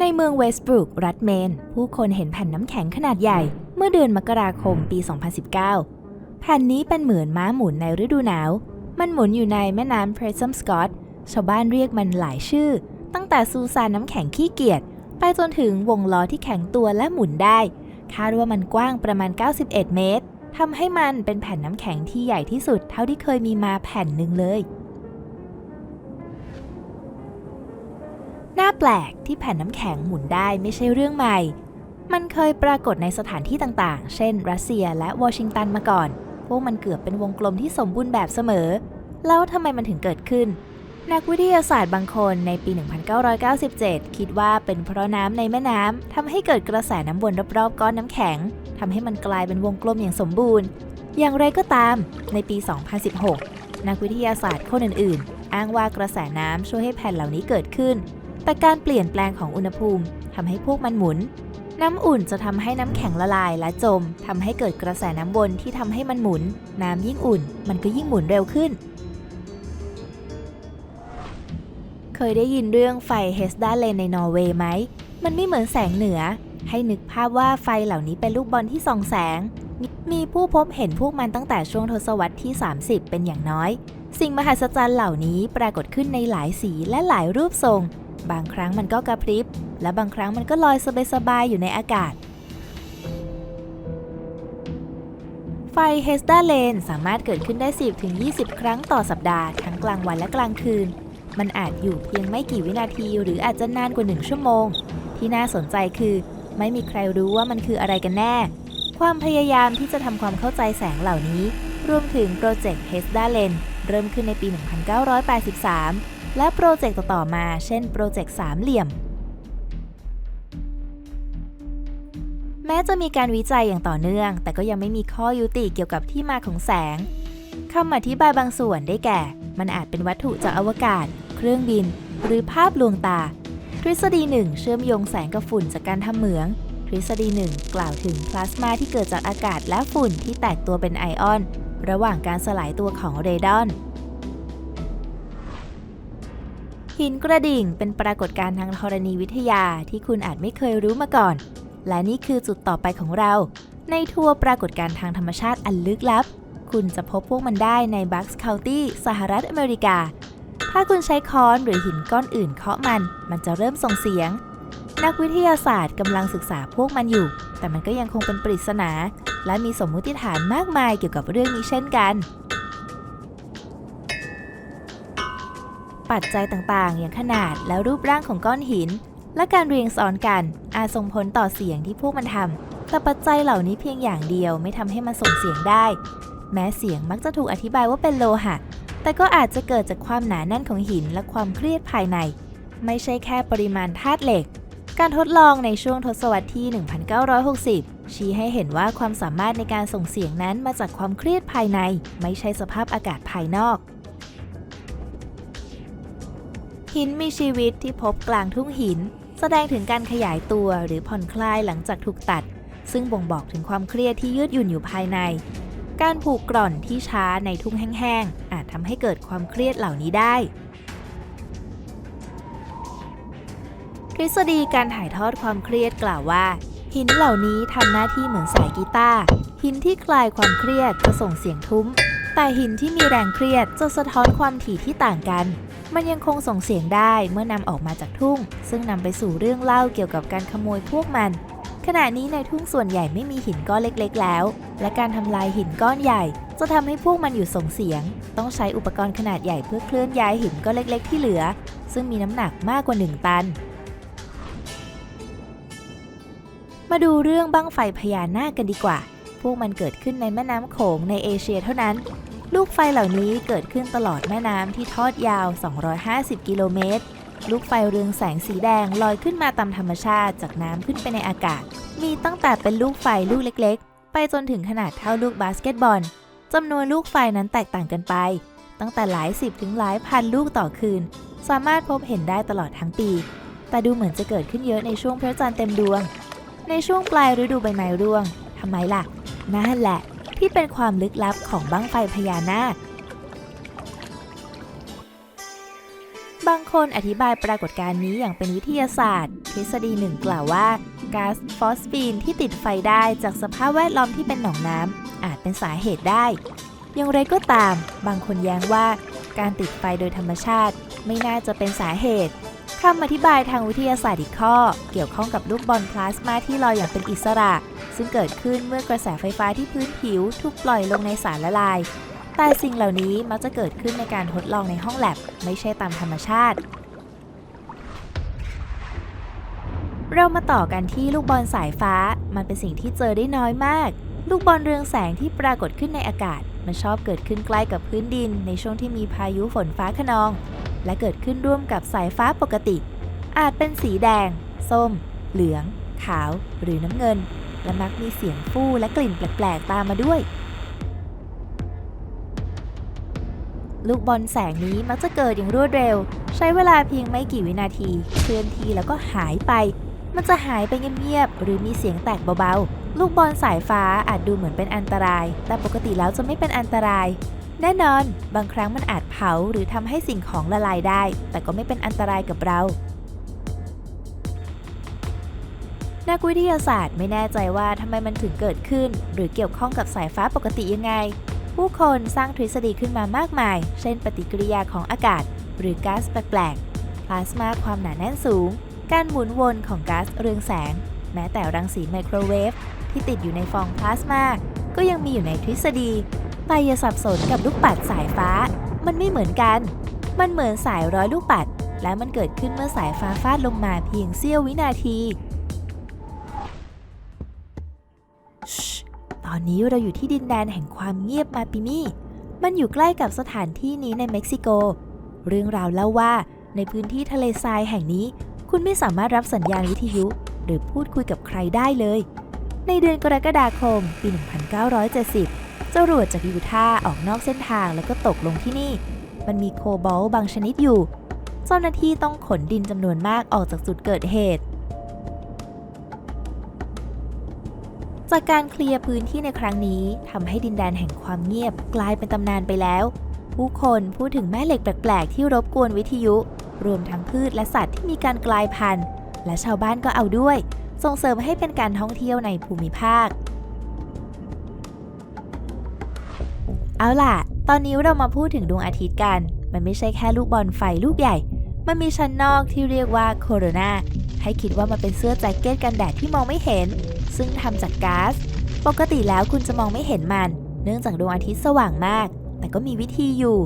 ในเมืองเวสต์บรุกรัฐเมน ผู้คนเห็นแผ่นน้ำแข็งขนาดใหญ่ เมื่อเดือนมกราคมปี 2019 แผ่นนี้เป็นเหมือนม้าหมุนในฤดูหนาว มันหมุนอยู่ในแม่น้ำเพรซัมสกอตชาวบ้านเรียกมันหลายชื่อ ตั้งแต่ซูซานน้ำแข็งขี้เกียจไปจนถึงวงล้อที่แข็งตัวและหมุนได้ คาดว่ามันกว้างประมาณ 91 เมตรทำให้มันเป็นแผ่นน้ำแข็งที่ใหญ่ที่สุดเท่าที่เคยมีมาแผ่นหนึ่งเลย แปลกที่แผ่นน้ำแข็งหมุนได้ไม่ใช่เรื่องใหม่ มันเคยปรากฏในสถานที่ต่างๆ เช่น รัสเซียและวอชิงตันมาก่อน พวกมันเกือบเป็นวงกลมที่สมบูรณ์แบบเสมอ แล้วทำไมมันถึงเกิดขึ้น นักวิทยาศาสตร์บางคนในปี 1997 คิดว่าเป็นเพราะน้ำในแม่น้ำทำให้เกิดกระแสน้ำวนรอบๆก้อนน้ำแข็งทำให้มันกลายเป็นวงกลมอย่างสมบูรณ์ อย่างไรก็ตาม ในปี 2016 นักวิทยาศาสตร์คนอื่น ๆ อ้างว่ากระแสน้ำช่วยให้แผ่นเหล่านี้เกิดขึ้น แต่การเปลี่ยนแปลงของอุณหภูมิทำให้พวกมันหมุน น้ำอุ่นจะทำให้น้ำแข็งละลายและจมทำให้เกิดกระแสน้ำวนที่ทำให้มันหมุน น้ำยิ่งอุ่น มันก็ยิ่งหมุนเร็วขึ้น เคยได้ยินเรื่องไฟเฮสดาเลนในนอร์เวย์ไหม มันไม่เหมือนแสงเหนือ ให้นึกภาพว่าไฟเหล่านี้เป็นลูกบอลที่ส่องแสง มีผู้พบเห็นพวกมันตั้งแต่ช่วงทศวรรษที่ 30 เป็นอย่างน้อย สิ่งมหัศจรรย์เหล่านี้ปรากฏขึ้นในหลายสีและหลายรูปทรง บางครั้งมันก็กระพริบ และบางครั้งมันก็ลอยสบายๆอยู่ในอากาศ ไฟเฮสดาเลนสามารถเกิดขึ้นได้ 10-20 ครั้งต่อสัปดาห์ทั้งกลางวันและกลางคืน มันอาจอยู่เพียงไม่กี่วินาทีหรืออาจจะนานกว่า 1 ชั่วโมง ที่น่าสนใจคือ ไม่มีใครรู้ว่ามันคืออะไรกันแน่ ความพยายามที่จะทำความเข้าใจแสงเหล่านี้ รวมถึงโปรเจกต์เฮสดาเลนเริ่มขึ้นในปี 1983 และโปรเจกต์ต่อๆมา เช่นโปรเจกต์สามเหลี่ยม แม้จะมีการวิจัยอย่างต่อเนื่อง แต่ก็ยังไม่มีข้อยุติเกี่ยวกับที่มาของแสงคำอธิบายบางส่วนได้แก่ มันอาจเป็นวัตถุจากอวกาศ เครื่องบิน หรือภาพลวงตา ทฤษฎีหนึ่งเชื่อมโยงแสงกับฝุ่นจากการทำเหมือง ทฤษฎีหนึ่งกล่าวถึงพลาสมาที่เกิดจากอากาศและฝุ่นที่แตกตัวเป็นไอออน ระหว่างการสลายตัวของเรดอน หินกระดิ่งเป็นปรากฏการณ์ทางธรณีวิทยาที่คุณอาจไม่เคยรู้มาก่อน และนี่คือจุดต่อไปของเรา ในทัวร์ปรากฏการณ์ทางธรรมชาติอันลึกลับ คุณจะพบพวกมันได้ในบัคส์เคานตี้สหรัฐอเมริกา ถ้าคุณใช้ค้อนหรือหินก้อนอื่นเคาะมัน มันจะเริ่มส่งเสียง นักวิทยาศาสตร์กำลังศึกษาพวกมันอยู่ แต่มันก็ยังคงเป็นปริศนา และมีสมมุติฐานมากมายเกี่ยวกับเรื่องนี้เช่นกัน ปัจจัยต่างๆ อย่างขนาดและรูปร่างของก้อนหิน และการเรียงซ้อนกันอาจส่งผลต่อเสียงที่พวกมันทำแต่ปัจจัยเหล่านี้เพียงอย่างเดียวไม่ทำให้มันส่งเสียงได้ แม้เสียงมักจะถูกอธิบายว่าเป็นโลหะ แต่ก็อาจจะเกิดจากความหนาแน่นของหินและความเครียดภายใน ไม่ใช่แค่ปริมาณธาตุเหล็ก การทดลองในช่วงทศวรรษที่ 1960ชี้ให้เห็นว่าความสามารถในการส่งเสียงนั้นมาจากความเครียดภายใน ไม่ใช่สภาพอากาศภายนอก หินมีชีวิตที่พบกลางทุ่งหิน แสดงถึงการขยายตัวหรือผ่อนคลายหลังจากถูกตัด ซึ่งบ่งบอกถึงความเครียดที่ยืดหยุ่นอยู่ภายใน การผูกกร่อนที่ช้าในทุ่งแห้งๆอาจทำให้เกิดความเครียดเหล่านี้ได้ ทฤษฎีการถ่ายทอดความเครียดกล่าวว่า หินเหล่านี้ทำหน้าที่เหมือนสายกีตาร์หินที่คลายความเครียดจะส่งเสียงทุ้ม แต่หินที่มีแรงเครียดจะสะท้อนความถี่ที่ต่างกัน มันยังคงส่งเสียงได้เมื่อนำออกมาจากทุ่ง ซึ่งนำไปสู่เรื่องเล่าเกี่ยวกับการขโมยพวกมัน ขณะนี้ในทุ่งส่วนใหญ่ไม่มีหินก้อนเล็กๆ แล้ว และการทำลายหินก้อนใหญ่ จะทำให้พวกมันอยู่ส่งเสียง ต้องใช้อุปกรณ์ขนาดใหญ่เพื่อเคลื่อนย้ายหินก้อนเล็ก ๆ ที่เหลือ ซึ่งมีน้ำหนักมากกว่า 1 ตันมาดูเรื่องบั้งไฟพญานาคกันดีกว่า พวกมันเกิดขึ้นในแม่น้ำโขงในเอเชียเท่านั้น ลูกไฟเหล่านี้เกิดขึ้นตลอดแม่น้ำที่ทอดยาว 250 กิโลเมตร ลูกไฟเรืองแสงสีแดงลอยขึ้นมาตามธรรมชาติจากน้ำขึ้นไปในอากาศ มีตั้งแต่เป็นลูกไฟลูกเล็กๆ ไปจนถึงขนาดเท่าลูกบาสเกตบอลจำนวนลูกไฟนั้นแตกต่างกันไป ตั้งแต่หลายสิบถึงหลายพันลูกต่อคืน สามารถพบเห็นได้ตลอดทั้งปี แต่ดูเหมือนจะเกิดขึ้นเยอะในช่วงพระจันทร์เต็มดวง ในช่วงปลายฤดูใบไม้ร่วงทำไมล่ะนั่นแหละ ที่เป็นความลึกลับของบั้งไฟพญานาค บางคนอธิบายปรากฏการณ์นี้อย่างเป็นวิทยาศาสตร์ ทฤษฎีหนึ่งกล่าวว่าก๊าซฟอสฟีนที่ติดไฟได้จากสภาพแวดล้อมที่เป็นหนองน้ำอาจเป็นสาเหตุได้ อย่างไรก็ตาม บางคนแย้งว่าการติดไฟโดยธรรมชาติไม่น่าจะเป็นสาเหตุคำอธิบายทางวิทยาศาสตร์อีกข้อ เกี่ยวข้องกับลูกบอลพลาสมาที่ลอยอย่างเป็นอิสระ ซึ่งเกิดขึ้นเมื่อกระแสไฟฟ้าที่พื้นผิวถูกปล่อยลงในสารละลาย แต่สิ่งเหล่านี้มักจะเกิดขึ้นในการทดลองในห้องแลบไม่ใช่ตามธรรมชาติ เรามาต่อกันที่ลูกบอลสายฟ้า มันเป็นสิ่งที่เจอได้น้อยมาก ลูกบอลเรืองแสงที่ปรากฏขึ้นในอากาศ มันชอบเกิดขึ้นใกล้กับพื้นดิน ในช่วงที่มีพายุฝนฟ้าขนอง และเกิดขึ้นร่วมกับสายฟ้าปกติ อาจเป็นสีแดง ส้ม เหลือง ขาว หรือน้ำเงิน และมักมีเสียงฟู่และกลิ่นแปลกๆตามมาด้วย ลูกบอลแสงนี้มักจะเกิดอย่างรวดเร็ว ใช้เวลาเพียงไม่กี่วินาที เคลื่อนที่แล้วก็หายไป มันจะหายไปเงียบๆหรือมีเสียงแตกเบาๆ ลูกบอลสายฟ้าอาจดูเหมือนเป็นอันตราย แต่ปกติแล้วจะไม่เป็นอันตรายแน่นอน บางครั้งมันอาจเผาหรือทำให้สิ่งของละลายได้ แต่ก็ไม่เป็นอันตรายกับเรา นักวิทยาศาสตร์ไม่แน่ใจว่าทำไมมันถึงเกิดขึ้น หรือเกี่ยวข้องกับสายฟ้าปกติยังไง ผู้คนสร้างทฤษฎีขึ้นมามากมาย เช่น ปฏิกิริยาของอากาศ หรือก๊าซแปลกๆพลาสมาความหนาแน่นสูง การหมุนวนของก๊าซเรืองแสง แม้แต่รังสีไมโครเวฟที่ติดอยู่ในฟองพลาสมาก็ยังมีอยู่ในทฤษฎีแต่อย่าสับสนกับลูกปัดสายฟ้า มันไม่เหมือนกัน มันเหมือนสายร้อยลูกปัด และมันเกิดขึ้นเมื่อสายฟ้าฟาดลงมาเพียงเสี้ยววินาที อนนี้เราอยู่ที่ดินแดนแห่งความเงียบมาปิมี่มันอยู่ใกล้กับสถานที่นี้ในเม็กซิโก เรื่องราวเล่าว่าในพื้นที่ทะเลทรายแห่งนี้ คุณไม่สามารถรับสัญญาณวิทยุ หรือพูดคุยกับใครได้เลย ในเดือนกรกฎาคม ปี 1970 จรวดจากยูทาห์ออกนอกเส้นทางแล้วก็ตกลงที่นี่ มันมีโคบอลบางชนิดอยู่ เจ้าหน้าที่ต้องขนดินจำนวนมากออกจากจุดเกิดเหตุ จากการเคลียร์พื้นที่ในครั้งนี้ทำให้ดินแดนแห่งความเงียบกลายเป็นตำนานไปแล้ว ผู้คนพูดถึงแม่เหล็กแปลกๆ ที่รบกวนวิทยุ รวมทั้งพืชและสัตว์ที่มีการกลายพันธุ์ และชาวบ้านก็เอาด้วย ส่งเสริมให้เป็นการท่องเที่ยวในภูมิภาค เอาล่ะ ตอนนี้เรามาพูดถึงดวงอาทิตย์กัน มันไม่ใช่แค่ลูกบอลไฟลูกใหญ่ มันมีชั้นนอกที่เรียกว่าโคโรนาให้คิดว่ามันเป็นเสื้อแจ็คเก็ตกันแดดที่มองไม่เห็น ซึ่งทำจากก๊าซ ปกติแล้วคุณจะมองไม่เห็นมัน เนื่องจากดวงอาทิตย์สว่างมาก แต่ก็มีวิธีอยู่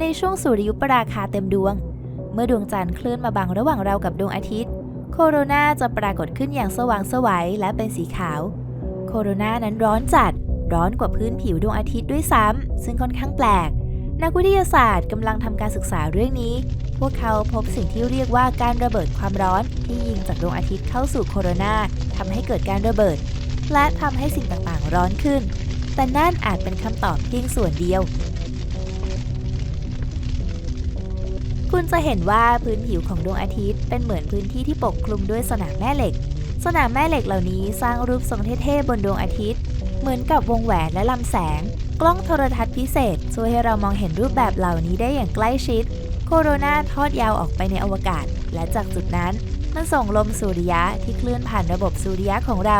ในช่วงสุริยุปราคาเต็มดวง เมื่อดวงจันทร์เคลื่อนมาบังระหว่างเรากับดวงอาทิตย์ โคโรนาจะปรากฏขึ้นอย่างสว่างสวัยและเป็นสีขาว โคโรนานั้นร้อนจัด ร้อนกว่าพื้นผิวดวงอาทิตย์ด้วยซ้ำซึ่งค่อนข้างแปลก นักวิทยาศาสตร์กำลังทำการศึกษาเรื่องนี้ พวกเขาพบสิ่งที่เรียกว่าการระเบิดความร้อนที่ยิงจากดวงอาทิตย์เข้าสู่โคโรนาทำให้เกิดการระเบิด และทำให้สิ่งต่างๆร้อนขึ้น แต่นั่นอาจเป็นคำตอบเพียงส่วนเดียว คุณจะเห็นว่าพื้นผิวของดวงอาทิตย์เป็นเหมือนพื้นที่ที่ปกคลุมด้วยสนามแม่เหล็ก สนามแม่เหล็กเหล่านี้สร้างรูปทรงเท่ๆบนดวงอาทิตย์ เหมือนกับวงแหวนและลำแสง กล้องโทรทัศน์พิเศษ ช่วยให้เรามองเห็นรูปแบบเหล่านี้ได้อย่างใกล้ชิด โคโรนาทอดยาวออกไปในอวกาศ และจากจุดนั้น มันส่งลมสุริยะที่เคลื่อนผ่านระบบสุริยะของเรา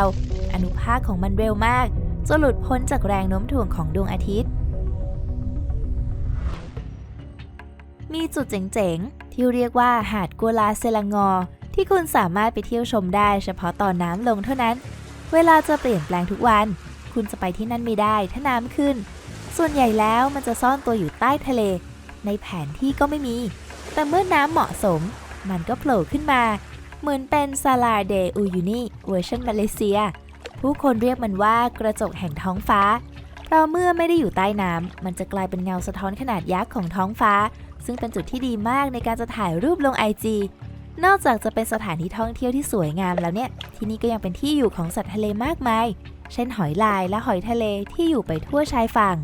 อนุภาคของมันเร็วมากจนหลุดพ้นจากแรงโน้มถ่วงของดวงอาทิตย์ มีจุดเจ๋งๆ ที่เรียกว่าหาดกัวลาเซลังงอ ที่คุณสามารถไปเที่ยวชมได้เฉพาะตอนน้ำลงเท่านั้น เวลาจะเปลี่ยนแปลงทุกวัน คุณจะไปที่นั่นไม่ได้ถ้าน้ำขึ้น ส่วนใหญ่แล้วมันจะซ่อนตัวอยู่ใต้ทะเล ในแผนที่ก็ไม่มี แต่เมื่อน้ำเหมาะสม มันก็โผล่ขึ้นมา เหมือนเป็นซาลาเดอูยูนีเวอร์ชันมาเลเซีย ผู้คนเรียกมันว่ากระจกแห่งท้องฟ้า เพราะเมื่อไม่ได้อยู่ใต้น้ำมันจะกลายเป็นเงาสะท้อนขนาดยักษ์ของท้องฟ้า ซึ่งเป็นจุดที่ดีมากในการจะถ่ายรูปลง IG นอกจากจะเป็นสถานที่ท่องเที่ยวที่สวยงามแล้วเนี่ย ที่นี่ก็ยังเป็นที่อยู่ของสัตว์ทะเลมากมาย เช่นหอยลายและหอยทะเลที่อยู่ไปทั่วชายฝั่ง